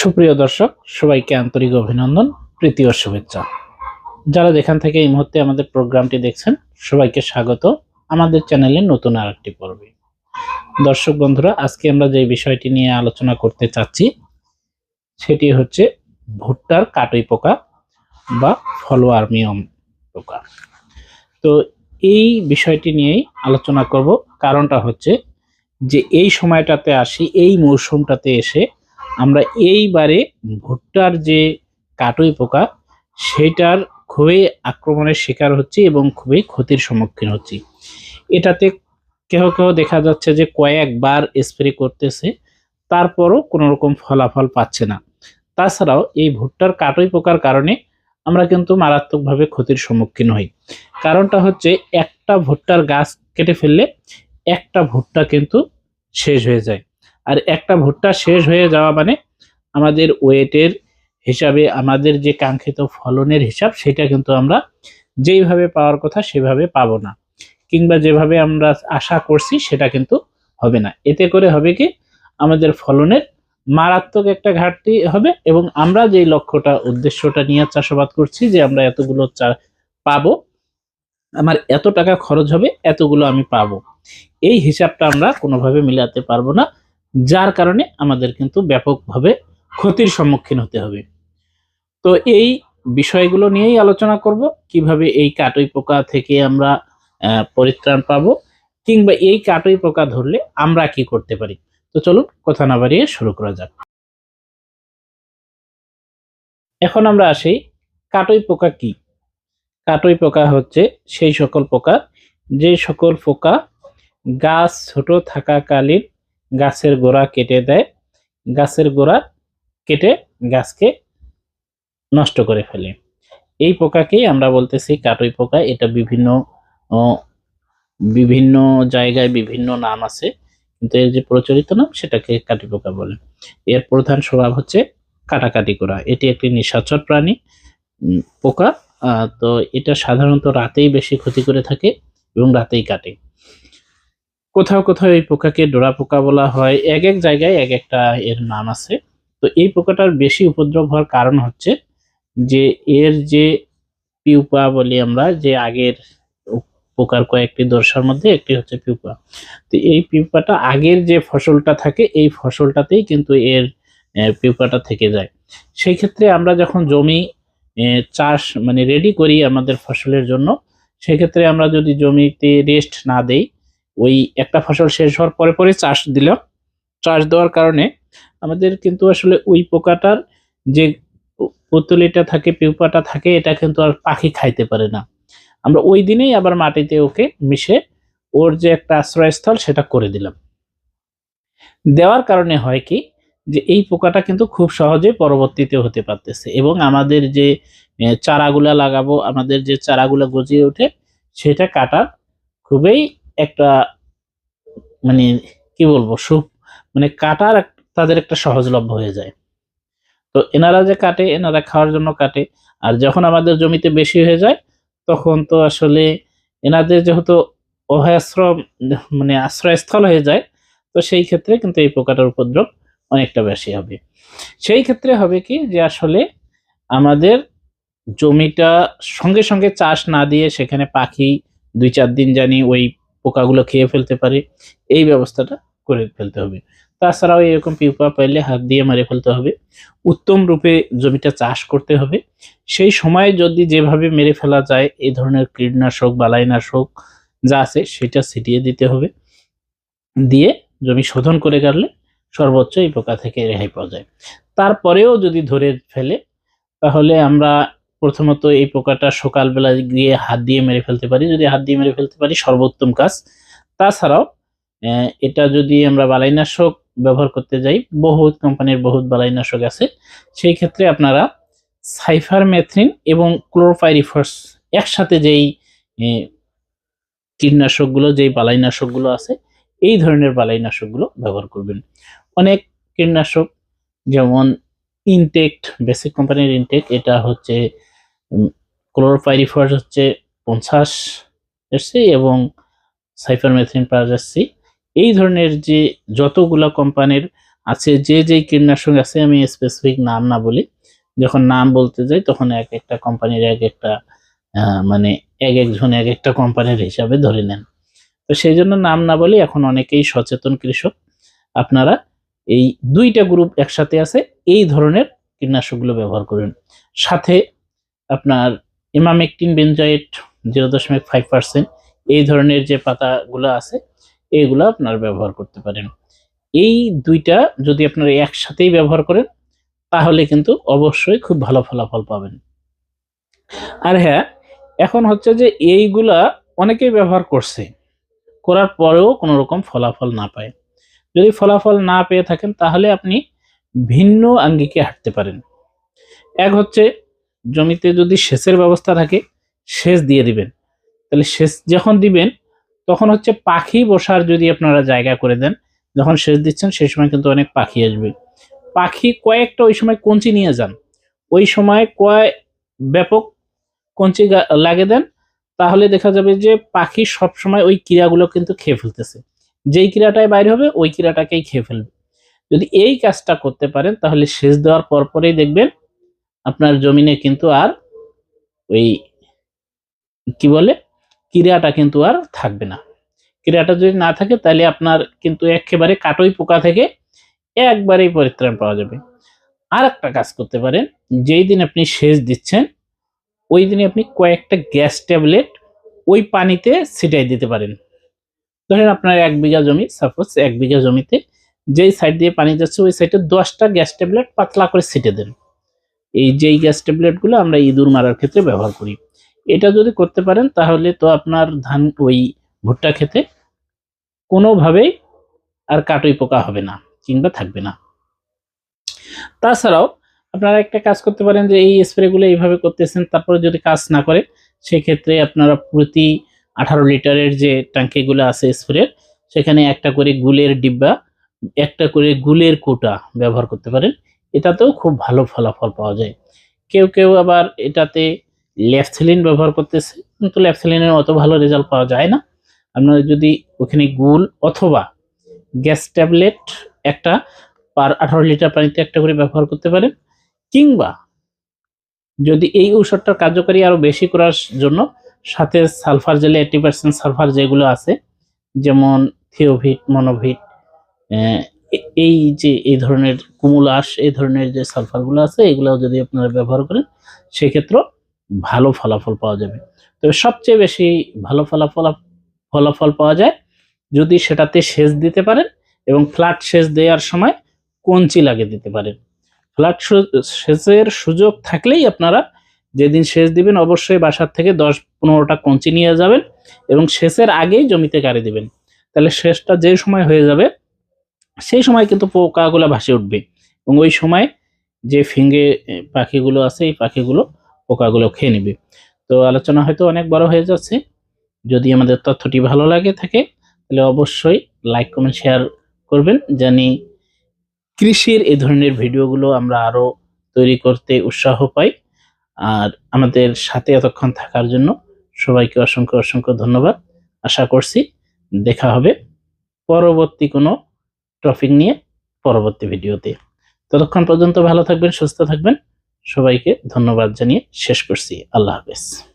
সুপ্রিয় দর্শক, সবাইকে আন্তরিক অভিনন্দন, প্রীতি ও শুভেচ্ছা। যারা যেখান থেকে এই মুহূর্তে আমাদের প্রোগ্রামটি দেখছেন, সবাইকে স্বাগত। আমাদের চ্যানেলে নতুন আর একটি পর্বে। দর্শক বন্ধুরা, আজকে আমরা যে বিষয়টি নিয়ে আলোচনা করতে চাচ্ছি, সেটি হচ্ছে ভুট্টার কাটই পোকা বা ফলোয়ার্মিয়ম পোকা। তো এই বিষয়টি নিয়েই আলোচনা করব। কারণটা হচ্ছে যে এই সময়টাতে আসি, এই মৌসুমটাতে এসে আমরা এইবারে ভুট্টার যে কাটুই পোকা, সেটার খুবই আক্রমণের শিকার হচ্ছি এবং খুবই ক্ষতির সম্মুখীন হচ্ছি। এটাতে কেহ কেহ দেখা যাচ্ছে যে কয়েকবার স্প্রে করতেছে, তারপরও কোনো রকম ফলাফল পাচ্ছে না। তাছাড়াও এই ভুট্টার কাটুই পোকার কারণে আমরা কিন্তু মারাত্মকভাবে ক্ষতির সম্মুখীন হই। কারণটা হচ্ছে একটা ভুট্টার গাছ কেটে ফেললে একটা ভুট্টা কিন্তু শেষ হয়ে যায়। আর একটা ভুট্টা শেষ হয়ে যাওয়া মানে আমাদের ওয়েটের হিসাবে আমাদের যে কাঙ্ক্ষিত ফলনের হিসাব, সেটা কিন্তু আমরা যেইভাবে পাওয়ার কথা সেভাবে পাবো না। কিংবা যেভাবে আমরা আশা করছি, সেটা কিন্তু হবে না। এতে করে হবে কি? আমাদের ফলনের মারাত্মক একটা ঘাটতি হবে এবং আমরা যেই লক্ষ্যটা, উদ্দেশ্যটা নিয়ে চাষাবাদ করছি যে আমরা এতগুলো চা পাবো, আমার এত টাকা খরচ হবে, এতগুলো আমি পাবো। এই হিসাবটা আমরা কোনোভাবে মিলাতে পারব না। যার কারণে আমাদের কিন্তু ব্যাপকভাবে ক্ষতির সম্মুখীন হতে হবে। তো এই বিষয়গুলো নিয়েই আলোচনা করব, কীভাবে এই কাটুই পোকা থেকে আমরা পরিত্রাণ পাবো কিংবা এই কাটুই পোকা ধরলে আমরা কি করতে পারি। তো চলুন কথা না বাড়িয়ে শুরু করা যাক। এখন আমরা আসি, কাটুই পোকা কি? কাটুই পোকা হচ্ছে সেই সকল পোকা, যে সকল পোকা গাছ ছোট থাকাকালীন গাছের গোড়া কেটে দেয়। গাছের গোড়া কেটে গাছকে নষ্ট করে ফেলে। এই পোকাকেই আমরা বলতেছি কাটুই পোকা। এটা বিভিন্ন বিভিন্ন জায়গায় বিভিন্ন নাম আছে। কিন্তু এর যে প্রচলিত নাম সেটাকে কাটি পোকা বলে। এর প্রধান স্বভাব হচ্ছে কাটাকাটি করা। এটি একটি নিশাচর প্রাণী পোকা। তো এটা সাধারণত রাতেই বেশি ক্ষতি করে থাকে এবং রাতেই কাটে। কোথাও কোথাও এই পোকাকে ডোরা পোকা বলা হয়। এক এক জায়গায় এক একটা এর নাম আছে। তো এই পোকাটার বেশি উপদ্রব হওয়ার কারণ হচ্ছে যে এর যে পিউপা বলি আমরা, যে আগের পোকার কয়েকটি দর্শার মধ্যে একটি হচ্ছে পিউপা। তো এই পিউপাটা আগের যে ফসলটা থাকে, এই ফসলটাতেই কিন্তু এর পিউপাটা থেকে যায়। সেই ক্ষেত্রে আমরা যখন জমি চাষ মানে রেডি করি আমাদের ফসলের জন্য সেক্ষেত্রে আমরা যদি জমিতে রেস্ট না দেই ওই একটা ফসল শেষ হওয়ার পরে পরে চাষ দিলাম চাষ দেওয়ার কারণে আমাদের কিন্তু আসলে ওই পোকাটার যে পুতুলিটা থাকে, পিউপাটা থাকে, এটা কিন্তু আর পাখি খাইতে পারে না। আমরা ওই দিনেই আবার মাটিতে ওকে মিশে ওর যে একটা আশ্রয়স্থল সেটা করে দিলাম। দেওয়ার কারণে হয় কি যে এই পোকাটা কিন্তু খুব সহজে পরবর্তীতে হতে পারতেছে এবং আমাদের যে চারাগুলা লাগাবো, আমাদের যে চারাগুলা গজিয়ে ওঠে, সেটা কাটার খুবই একটা মানে কি বলব সুখ মানে কাটার তাদের একটা সহজলভ্য হয়ে যায়। তো এনারা যে কাটে, এনারা খাওয়ার জন্য কাটে, আর যখন আমাদের জমিতে বেশি হয়ে যায়, তখন তো আসলে এনাদের যেহেতু অভয়াশ্রম মানে আশ্রয়স্থল হয়ে যায়, তো সেই ক্ষেত্রে কিন্তু এই পোকাটার উপদ্রব অনেকটা বেশি হবে। সেই ক্ষেত্রে হবে কি যে আসলে আমাদের জমিটা সঙ্গে সঙ্গে চাষ না দিয়ে সেখানে পাখি দুই চার দিন জানি ওই পোকাগুলো খেয়ে ফেলতে পারে, এই ব্যবস্থাটা করে ফেলতে হবে। তাছাড়াও এরকম পিউপা পাইলে হাত দিয়ে মেরে ফেলতে হবে। উত্তম রূপে জমিটা চাষ করতে হবে। সেই সময়ে যদি যেভাবে মেরে ফেলা যায় এই ধরনের কীটনাশক, বালাইনাশক যা আছে, সেটা ছিটিয়ে দিতে হবে। দিয়ে জমি শোধন করে গেলে সর্বোচ্চ এই পোকা থেকে রেহাই পাওয়া যায়। তারপরেও যদি ধরে ফেলে, তাহলে আমরা প্রথমত এই পোকাটা সকালবেলা গিয়ে হাত দিয়ে মেরে ফেলতে পারি। যদি হাত দিয়ে মেরে ফেলতে পারি, সর্বোত্তম কাজ। তাছাড়াও এটা যদি আমরা বালাইনাশক ব্যবহার করতে যাই, বহুত কোম্পানির বহুত বালাইনাশক আছে। সেই ক্ষেত্রে আপনারা সাইফারমেথ্রিন এবং ক্লোরোপাইরিফস একসাথে যেই কীটনাশকগুলো, যেই বালাইনাশকগুলো আছে, এই ধরনের বালাইনাশকগুলো ব্যবহার করবেন। অনেক কীটনাশক, যেমন ইনটেক্ট বেসিক কোম্পানির ইনটেক এটা হচ্ছে ক্লোরোপাইরিফস হচ্ছে পঞ্চাশ এসসি এবং সাইফারমেথ্রিন পাওয়া যাচ্ছে এই ধরনের যে যতগুলো কোম্পানির আছে, যে যেই কীটনাশক আছে, আমি স্পেসিফিক নাম না বলি। যখন নাম বলতে যাই, তখন এক একটা কোম্পানির এক একটা মানে এক একজন এক একটা কোম্পানির হিসাবে ধরে নেন। তো সেই জন্য নাম না বলি, এখন অনেকেই সচেতন কৃষক। আপনারা এই দুইটা গ্রুপ একসাথে আছে, এই ধরনের কীটনাশকগুলো ব্যবহার করুন। সাথে আপনার ইমামেকটিন বেনজয়েট জিরো দশমিক ফাইভ পার্সেন্ট, এই ধরনের যে পাতাগুলো আছে এইগুলো আপনারা ব্যবহার করতে পারেন। এই দুইটা যদি আপনারা একসাথেই ব্যবহার করেন, তাহলে কিন্তু অবশ্যই খুব ভালো ফলাফল পাবেন। আর হ্যাঁ এখন হচ্ছে যে এইগুলা অনেকেই ব্যবহার করছে, করার পরেও কোনো রকম ফলাফল না পায়। যদি ফলাফল না পেয়ে থাকেন, তাহলে আপনি ভিন্ন আঙ্গিকে হাঁটতে পারেন। এক হচ্ছে, জমিতে যদি সেচের ব্যবস্থা থাকে, সেচ দিয়ে দিবেন। তাহলে সেচ যখন দিবেন, তখন হচ্ছে পাখি বসার যদি আপনারা জায়গা করে দেন, যখন সেচ দিচ্ছেন, সেই সময় কিন্তু অনেক পাখি আসবে। পাখি কয়েকটা ওই সময় কঞ্চি নিয়ে যান। ওই সময় কয় ব্যাপক কঞ্চি গা- লাগিয়ে দেন, তাহলে দেখা যাবে যে পাখি সব সময় ওই ক্রিয়াগুলো কিন্তু খেয়ে ফেলতেছে। যেই ক্রীড়াটায় বাইরে হবে, ওই ক্রিয়াটাকেই খেয়ে ফেলবে। যদি এই কাজটা করতে পারেন, তাহলে সেচ দেওয়ার পর পরেই দেখবেন আপনার জমিনে কিন্তু আর ওই কি বলে ক্রীড়াটা কিন্তু আর থাকবে না। ক্রীড়াটা যদি না থাকে, তাহলে আপনার কিন্তু একেবারে কাটই পোকা থেকে একবারেই পরিত্রাণ পাওয়া যাবে। আর একটা কাজ করতে পারেন, যেই দিন আপনি সেচ দিচ্ছেন, ওই দিনে আপনি কয়েকটা গ্যাস ট্যাবলেট ওই পানিতে ছিটাই দিতে পারেন। ধরেন আপনার এক বিঘা জমি সাপোজ এক বিঘা জমিতে যেই সাইড দিয়ে পানি যাচ্ছে, ওই সাইডে দশটা গ্যাস ট্যাবলেট পাতলা করে ছিটে দেন। এই যেই গ্যাস ট্যাবলেটগুলো আমরা ইঁদুর মারার ক্ষেত্রে ব্যবহার করি। এটা যদি করতে পারেন, তাহলে তো আপনার ধান ওই ভুট্টা খেতে কোনোভাবেই আর কাটুই পোকা হবে না, কিংবা থাকবে না। তাছাড়াও আপনারা একটা কাজ করতে পারেন যে, এই স্প্রেগুলো এইভাবে করতেছেন, তারপরে যদি কাজ না করে, সেক্ষেত্রে আপনারা প্রতি আঠারো লিটারের যে ট্যাঙ্কিগুলো আছে স্প্রের, সেখানে একটা করে গুলের ডিব্বা, একটা করে গুলের কোটা ব্যবহার করতে পারেন। এটাতেও খুব ভালো ফলাফল পাওয়া যায়। কেউ কেউ আবার এটাতে ল্যাপথিলিন ব্যবহার করতেছে, কিন্তু ল্যাপথিলিনের অত ভালো রেজাল্ট পাওয়া যায় না। আপনারা যদি ওখানে গুল অথবা গ্যাস ট্যাবলেট একটা পার আঠারো লিটার পানিতে একটা করে ব্যবহার করতে পারেন, কিংবা যদি এই ঔষধটার কার্যকারী আরও বেশি করার জন্য সাথে সালফার জেলে এইটি পার্সেন্ট সালফার যেগুলো আছে, যেমন থিওভিট, মনোভিট এই যে এই ধরনের কুমুলাস এই ধরনের যে সালফারগুলো আছে এগুলো যদি আপনারা ব্যবহার করেন সেক্ষেত্রে ভালো ফলাফল পাওয়া যাবে। তবে সবচেয়ে বেশি ভালো ফলাফল ফলাফল পাওয়া যায় যদি সেটাতে সেচ দিতে পারেন এবং ফ্ল্যাট সেচ দেওয়ার সময় কঞ্চি লাগিয়ে দিতে পারেন। ফ্ল্যাট সেচের সুযোগ থাকলেই আপনারা যেদিন সেচ দিবেন, অবশ্যই বাসার থেকে দশ পনেরোটা কঞ্চি নিয়ে যাবেন এবং সেচের আগেই জমিতে গাড়ি দিবেন। তাহলে সেচটা যে সময় হয়ে যাবে, সেই সময় কিন্তু পোকাগুলো ভাসে উঠবে এবং ওই সময় যে ফিঙ্গে পাখিগুলো আছে, এই পাখিগুলো পোকাগুলো খেয়ে নেবে। তো আলোচনা হয়তো অনেক বড় হয়ে যাচ্ছে। যদি আমাদের তথ্যটি ভালো লাগে থাকে, তাহলে অবশ্যই লাইক, কমেন্ট, শেয়ার করবেন জানি কৃষির এই ধরনের ভিডিওগুলো আমরা আরও তৈরি করতে উৎসাহ পাই। আর আমাদের সাথে এতক্ষণ থাকার জন্য সবাইকে অসংখ্য অসংখ্য ধন্যবাদ। আশা করছি দেখা হবে পরবর্তী কোনো টপিক নিয়ে পরবর্তী ভিডিওতে। ততক্ষণ পর্যন্ত ভালো থাকবেন, সুস্থ থাকবেন। সবাইকে ধন্যবাদ জানিয়ে শেষ করছি। আল্লাহ হাফেজ।